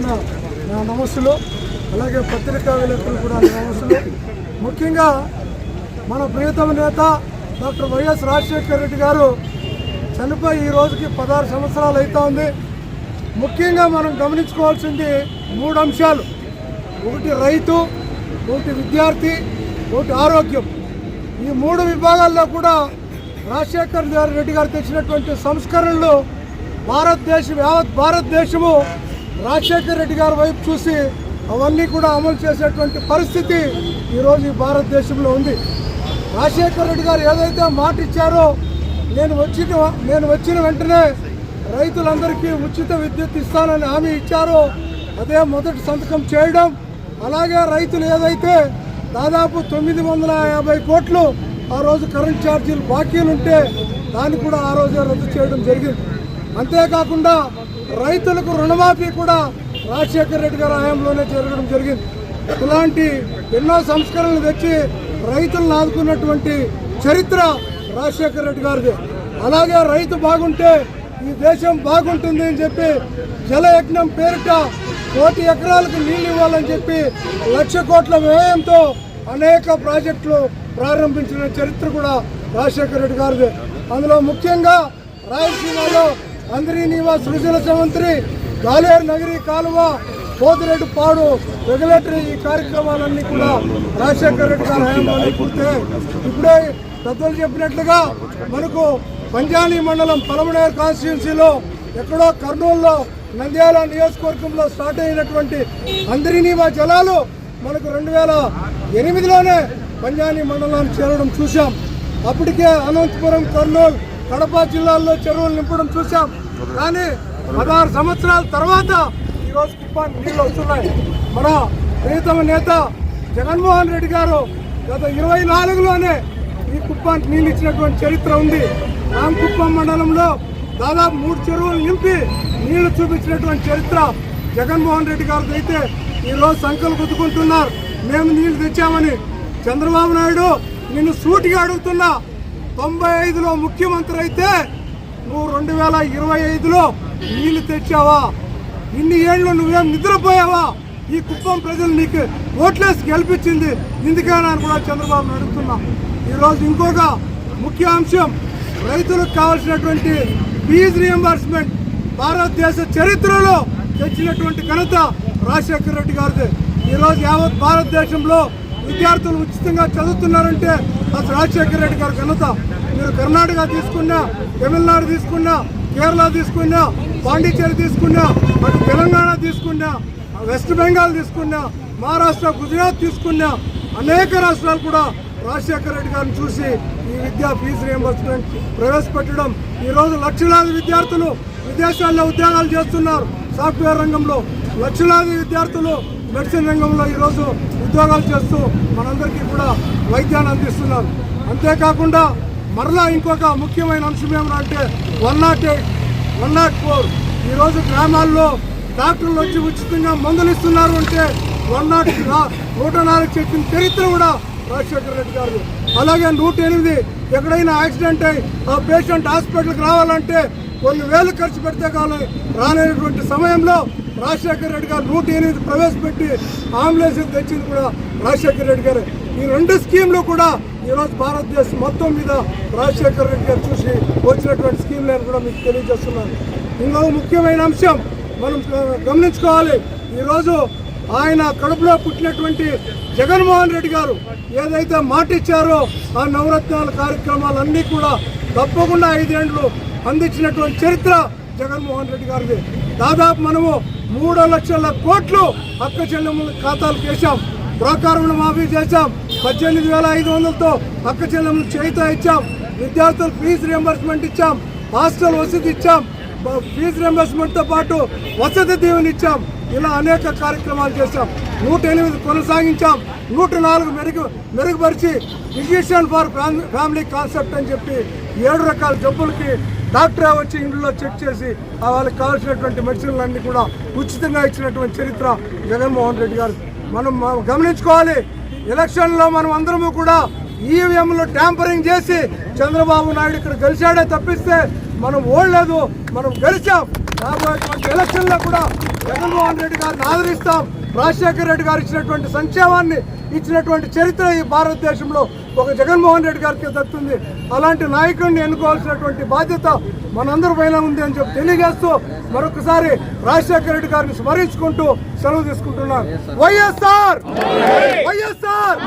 నా నమస్సులు అలాగే పత్రికా విలేకరులు కూడా నమస్సులు ముఖ్యంగా మన ప్రియతమ నేత డాక్టర్ వైఎస్ రాజశేఖర రెడ్డి గారు చనిపోయి ఈ రోజుకి పదహారు సంవత్సరాలు అవుతా ఉంది. ముఖ్యంగా మనం గమనించుకోవాల్సింది మూడు అంశాలు. ఒకటి రైతు ఒకటి విద్యార్థి ఒకటి ఆరోగ్యం. ఈ మూడు విభాగాల్లో కూడా రాజశేఖర్ రెడ్డి గారు తెచ్చినటువంటి సంస్కరణలు భారతదేశం యావత్ భారతదేశము రాజశేఖర్ రెడ్డి గారి వైపు చూసి అవన్నీ కూడా అమలు చేసేటువంటి పరిస్థితి ఈరోజు ఈ భారతదేశంలో ఉంది. రాజశేఖర్ రెడ్డి గారు ఏదైతే మాట ఇచ్చారో నేను వచ్చిన నేను వచ్చిన వెంటనే రైతులందరికీ ఉచిత విద్యుత్ ఇస్తానని హామీ ఇచ్చారో అదే మొదటి సంతకం చేయడం. అలాగే రైతులు ఏదైతే దాదాపు తొమ్మిది వందల యాభై కోట్లు ఆ రోజు కరెంట్ ఛార్జీలు బాకీలు ఉంటే దాన్ని కూడా ఆ రోజే రద్దు చేయడం జరిగింది. అంతేకాకుండా రైతులకు రుణమాఫీ కూడా రాజశేఖర రెడ్డి గారి హయాంలోనే జరగడం జరిగింది. ఇలాంటి ఎన్నో సంస్కరణలు తెచ్చి రైతులను ఆదుకున్నటువంటి చరిత్ర రాజశేఖర రెడ్డి గారిది. అలాగే రైతు బాగుంటే ఈ దేశం బాగుంటుంది అని చెప్పి జలయజ్ఞం పేరిట కోటి ఎకరాలకు నీళ్ళు ఇవ్వాలని చెప్పి లక్ష కోట్ల వ్యయంతో అనేక ప్రాజెక్టులు ప్రారంభించిన చరిత్ర కూడా రాజశేఖర రెడ్డి గారిది. అందులో ముఖ్యంగా రాయలసీమలో అందరినీవా సృజన సమంత్రి గాలేరు నగరి కాలువ పోతిరెడ్డి పాడు రెగ్యులేటరీ ఈ కార్యక్రమాలన్నీ కూడా రాజశేఖర రెడ్డి గారి హయాంలోనే పూర్తయి ఇప్పుడే పెద్దలు చెప్పినట్లుగా మనకు పంజానీ మండలం పలమనేరు కాన్స్టిట్యున్సీలో ఎక్కడో కర్నూలులో నంద్యాల నియోజకవర్గంలో స్టార్ట్ అయినటువంటి అందరినీవా జలాలు మనకు రెండు వేల ఎనిమిదిలోనే పంజానీ మండలాన్ని చేరడం చూసాం అప్పటికే అనంతపురం కర్నూలు కడప జిల్లాల్లో చెరువులు నింపడం చూసాం కానీ పదహారు సంవత్సరాల తర్వాత ఈరోజు కుప్పానికి నీళ్ళు వస్తున్నాయి. మన ప్రియతమ నేత జగన్మోహన్ రెడ్డి గారు గత ఇరవై నాలుగులోనే ఈ కుప్పానికి నీళ్ళు ఇచ్చినటువంటి చరిత్ర ఉంది. రామకుప్పం మండలంలో దాదాపు మూడు చెరువులు నింపి నీళ్ళు చూపించినటువంటి చరిత్ర జగన్మోహన్ రెడ్డి గారిది అయితే ఈరోజు సంఖ్యలు గుద్దుకుంటున్నారు. మేము నీళ్ళు తెచ్చామని చంద్రబాబు నాయుడు నిన్ను సూటిగా అడుగుతున్నా. తొంభై ఐదులో ముఖ్యమంత్రి అయితే నువ్వు రెండు వేల ఇరవై ఐదులో నీళ్ళు తెచ్చావా? ఇన్ని ఏళ్ళు నువ్వేం నిద్రపోయావా? ఈ కుప్పం ప్రజలు నీకు ఓట్లేసి గెలిపించింది. ఇందుకేనా కూడా చంద్రబాబు అడుగుతున్నా. ఈరోజు ఇంకొక ముఖ్య అంశం రైతులకు కావాల్సినటువంటి ఫీజు రియంబర్స్మెంట్ భారతదేశ చరిత్రలో తెచ్చినటువంటి ఘనత రాజశేఖర రెడ్డి గారిది. ఈరోజు యావత్ భారతదేశంలో విద్యార్థులు ఉచితంగా చదువుతున్నారంటే అసలు రాజశేఖర రెడ్డి గారి ఘనత. మీరు కర్ణాటక తీసుకున్నా తమిళనాడు తీసుకున్నా కేరళ తీసుకున్నా పాండిచ్చేరి తీసుకున్నా అటు తెలంగాణ తీసుకున్నా వెస్ట్ బెంగాల్ తీసుకున్నా మహారాష్ట్ర గుజరాత్ తీసుకున్నా అనేక రాష్ట్రాలు కూడా రాజశేఖర రెడ్డి గారిని చూసి ఈ విద్యా ఫీజు రియంబర్స్మెంట్ ప్రవేశపెట్టడం. ఈరోజు లక్షలాది విద్యార్థులు విదేశాల్లో ఉద్యోగాలు చేస్తున్నారు సాఫ్ట్వేర్ రంగంలో. లక్షలాది విద్యార్థులు మెడిసిన్ రంగంలో ఈరోజు ఉద్యోగాలు చేస్తూ మనందరికీ కూడా వైద్యాన్ని అందిస్తున్నారు అంతేకాకుండా మరలా ఇంకొక ముఖ్యమైన అంశం ఏమంటే one nought eight one nought four. ఈరోజు గ్రామాల్లో డాక్టర్లు వచ్చి ఉచితంగా మందులు ఇస్తున్నారు అంటే వన్ నాట్ నూట నాలుగు చెప్పిన చరిత్ర కూడా రాజశేఖర రెడ్డి గారు అలాగే నూట ఎనిమిది ఎక్కడైనా యాక్సిడెంట్ అయ్యి ఆ పేషెంట్ హాస్పిటల్కి రావాలంటే కొన్ని వేలు ఖర్చు పెడితే కానీ రానటువంటి సమయంలో రాజశేఖర రెడ్డి గారు నూట ఎనిమిది ప్రవేశపెట్టి అంబులెన్స్ తెచ్చింది కూడా రాజశేఖర రెడ్డి గారు. ఈ రెండు స్కీమ్లు కూడా ఈరోజు భారతదేశం మొత్తం మీద రాజశేఖర రెడ్డి గారు చూసి వచ్చినటువంటి స్కీమ్ నేను కూడా మీకు తెలియజేస్తున్నాను. ఇంకొక ముఖ్యమైన అంశం మనం గమనించుకోవాలి. ఈరోజు ఆయన కడుపులో పుట్టినటువంటి జగన్మోహన్ రెడ్డి గారు ఏదైతే మాట ఇచ్చారో ఆ నవరత్నాల కార్యక్రమాలన్నీ కూడా తప్పకుండా ఐదేండ్లు అందించినటువంటి చరిత్ర జగన్మోహన్ రెడ్డి గారిది. దాదాపు మనము మూడు లక్షల కోట్లు అక్క చెల్లెముల ఖాతాలకు వేసాం బ్రోకర్లు మాఫీ చేశాం. పద్దెనిమిది వేల ఐదు వందలతో అక్క చెల్లెములు చేయితో ఇచ్చాం. విద్యార్థులకు ఫీజు రియంబర్స్మెంట్ ఇచ్చాం. హాస్టల్ వసతి ఇచ్చాం. ఫీజు రియంబర్స్మెంట్తో పాటు వసతి దీవెని ఇచ్చాం. ఇలా అనేక కార్యక్రమాలు చేశాం. నూట ఎనిమిది కొనసాగించాం. నూట నాలుగు మెరుగు మెరుగుపరిచి ఫిజిషియన్ ఫర్ ఫ్యామిలీ కాన్సెప్ట్ అని చెప్పి ఏడు రకాల జబ్బులకి డాక్టరే వచ్చి ఇంట్లో చెక్ చేసి వాళ్ళకి కావాల్సినటువంటి మెడిసిన్లు అన్ని కూడా ఉచితంగా ఇచ్చినటువంటి చరిత్ర జగన్మోహన్ రెడ్డి గారు. మనం గమనించుకోవాలి. ఎలక్షన్లో మనం అందరము కూడా ఈవీఎంలో ట్యాంపరింగ్ చేసి చంద్రబాబు నాయుడు ఇక్కడ గెలిచాడే తప్పిస్తే మనం ఓడలేదు మనం గెలిచాం. రాబోయేటువంటి ఎలక్షన్లో కూడా జగన్మోహన్ రెడ్డి గారిని ఆదరిస్తాం. రాజశేఖర రెడ్డి గారు ఇచ్చినటువంటి సంక్షేమాన్ని ఇచ్చినటువంటి చరిత్ర ఈ భారతదేశంలో ఒక జగన్మోహన్ రెడ్డి గారికి దక్కుతుంది. అలాంటి నాయకుడిని ఎన్నుకోవాల్సినటువంటి బాధ్యత మనందరి పైన ఉంది అని చెప్పి తెలియజేస్తూ మరొకసారి రాజశేఖర రెడ్డి గారిని స్మరించుకుంటూ సెలవు తీసుకుంటున్నాను. వైఎస్ఆర్! వైఎస్ఆర్!